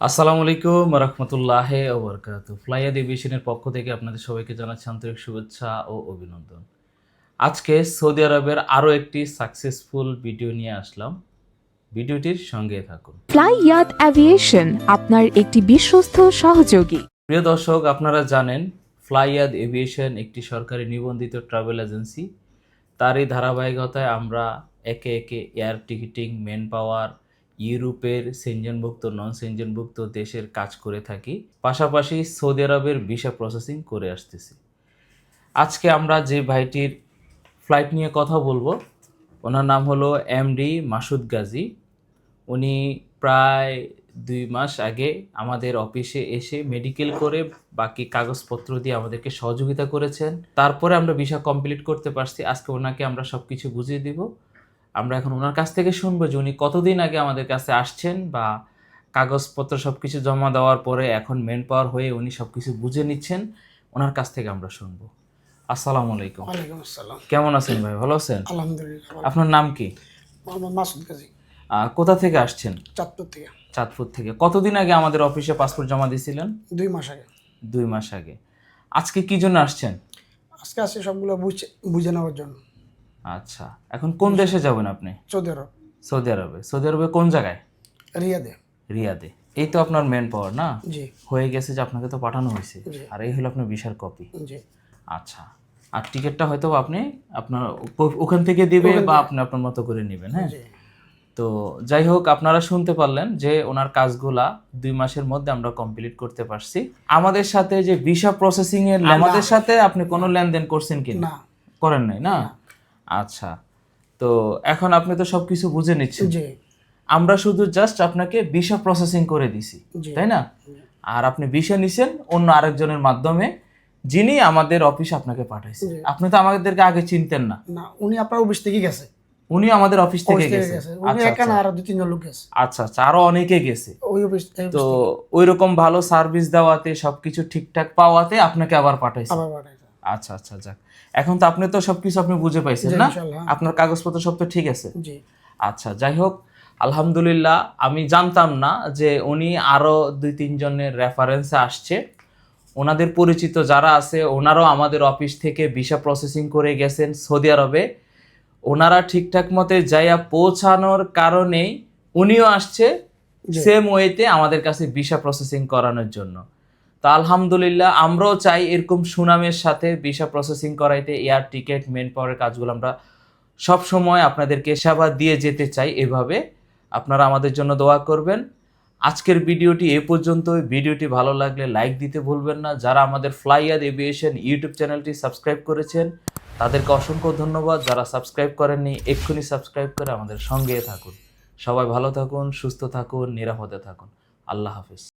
আসসালামু আলাইকুম রহমতুল্লাহ ওবরকাত ফ্লাইয়াদ এভিয়েশনের পক্ষ থেকে আপনাদের সবাইকে জানাচ্ছি আন্তরিক শুভেচ্ছা ও অভিনন্দন। আজকে সৌদি আরবের আরও একটি সাকসেসফুল ভিডিও নিয়ে আসলাম। ভিডিওটির সঙ্গে থাকুন। ফ্লাই ইয়াত অ্যাভিয়েশন আপনার একটি বিশ্বস্ত সহযোগী। প্রিয় দর্শক আপনারা জানেন ফ্লাইয়াদ এভিয়েশন একটি সরকারি নিবন্ধিত ট্রাভেল এজেন্সি। তারই ধারাবাহিকতায় আমরা একে একে এয়ার টিকিটিং মেন পাওয়ার ইউরোপের সেনজনভুক্ত নন সেনজনভুক্ত দেশের কাজ করে থাকি, পাশাপাশি সৌদি আরবের ভিসা প্রসেসিং করে আসতেছি। আজকে আমরা যে ভাইটির ফ্লাইট নিয়ে কথা বলব, ওনার নাম হলো এমডি মাসুদ গাজী। উনি প্রায় দুই মাস আগে আমাদের অফিসে এসে মেডিকেল করে বাকি কাগজপত্র দিয়ে আমাদেরকে সহযোগিতা করেছেন। তারপরে আমরা ভিসা কমপ্লিট করতে পারছি। আজকে ওনাকে আমরা সব কিছু বুঝিয়ে দিব। আমরা এখন ওনার কাছ থেকে শুনব যে উনি কতদিন আগে আমাদের কাছে আসছেন বা কাগজপত্র সব কিছু জমা দেওয়ার পরে এখন মেন পাওয়ার হয়ে উনি সব কিছু বুঝে নিচ্ছেন ওনার কাছ থেকে আমরা শুনব। আসসালামু আলাইকুম। ওয়ালাইকুম আসসালাম। কেমন আছেন ভাই? ভালো আছেন? আলহামদুলিল্লাহ আপনার নাম কি? মোহাম্মদ মাসুদ গাজী। কোথা থেকে আসছেন? চাঁদপুর থেকে। চাঁদপুর থেকে। কতদিন আগে আমাদের অফিসে পাসপোর্ট জমা দিয়েছিলেন? দুই মাস আগে। দুই মাস আগে। আজকে কি জন্য আসছেন? আজকে আসছে সবগুলো বুঝে বুঝে নেওয়ার জন্য। আচ্ছা এখন কোন দেশে যাবেন আপনি? Saudi Arab. সৌদি আরবে। সৌদি আরবে কোন জায়গায়? রিয়াদে। রিয়াদে। এই তো আপনার মেন পাওয়ার না? জি। হয়ে গেছে যে আপনাকে তো পাঠানো হয়েছে। আর এই হলো আপনার বিশার কপি জি। আচ্ছা আর টিকিটটা হয়তো আপনি আপনার ওখান থেকে দিবে বা আপনি আপনার মতো করে নেবেন হ্যাঁ? তো যাই হোক আপনারা শুনতে পারলেন যে ওনার কাজগুলা দুই মাসের মধ্যে আমরা কমপ্লিট করতে পারছি। আমাদের সাথে যে ভিসা প্রসেসিং এর আমাদের সাথে আপনি কোনো লেনদেন করছেন কি না। করেন নাই না। আচ্ছা। তো এখন আপনি তো সবকিছু বুঝে নিচ্ছেন। জি। আমরা শুধু জাস্ট আপনাকে ভিসা প্রসেসিং করে দিছি তাই না? আর আপনি ভিসা নিছেন অন্য আরেকজনের মাধ্যমে যিনি আমাদের অফিসে আপনাকে পাঠাইছে। আপনি তো আমাদেরকে আগে চিনতেন না। না উনি আপনার অফিস থেকে গেছে। উনি আমাদের অফিস থেকে গেছে। উনি আচ্ছা একা না আচ্ছা। আর দুই তিনজন লোক গেছে। আচ্ছা আচ্ছা আরও অনেকে গেছে। ওই অফিস তো ওই রকম ভালো সার্ভিস দেওয়াতে সবকিছু ঠিকঠাক পাওয়াতে আপনাকে আবার পাঠাইছে। আবার পাঠাইছে। আচ্ছা আচ্ছা যাক। এখন তো আপনি তো সবকিছু আপনি বুঝে পাইছেন না? আপনার কাগজপত্র সব তো ঠিক আছে? আচ্ছা যাই হোক আলহামদুলিল্লাহ আমি জানতাম না যে উনি আরও দুই তিনজনের রেফারেন্সে আসছে। ওনাদের পরিচিত যারা আছে ওনারাও আমাদের অফিস থেকে ভিসা প্রসেসিং করে গেছেন সৌদি আরবে। ওনারা ঠিকঠাক মতে যাইয়া পৌঁছানোর কারণেই উনিও আসছে সেম ওয়েতে আমাদের কাছে ভিসা প্রসেসিং করানোর জন্য। তো আলহামদুলিল্লাহ, আমরাও চাই এরকম সুনামের সাথে ভিসা প্রসেসিং করাইতে এয়ার টিকিট মেন পাওয়ারের কাজগুলো আমরা সব সময় আপনাদেরকে সেবা দিয়ে যেতে চাই এভাবে। আপনারা আমাদের জন্য দোয়া করবেন। আজকের ভিডিওটি এ পর্যন্তই। ভিডিওটি ভালো লাগলে লাইক দিতে ভুলবেন না। যারা আমাদের ফ্লাইয়ার এভিয়েশন ইউটিউব চ্যানেলটি সাবস্ক্রাইব করেছেন, তাদেরকে অসংখ্য ধন্যবাদ। যারা সাবস্ক্রাইব করেননি, এক্ষুনি সাবস্ক্রাইব করে আমাদের সঙ্গে থাকুন। সবাই ভালো থাকুন, সুস্থ থাকুন, নিরাপদে থাকুন। আল্লাহ হাফিজ।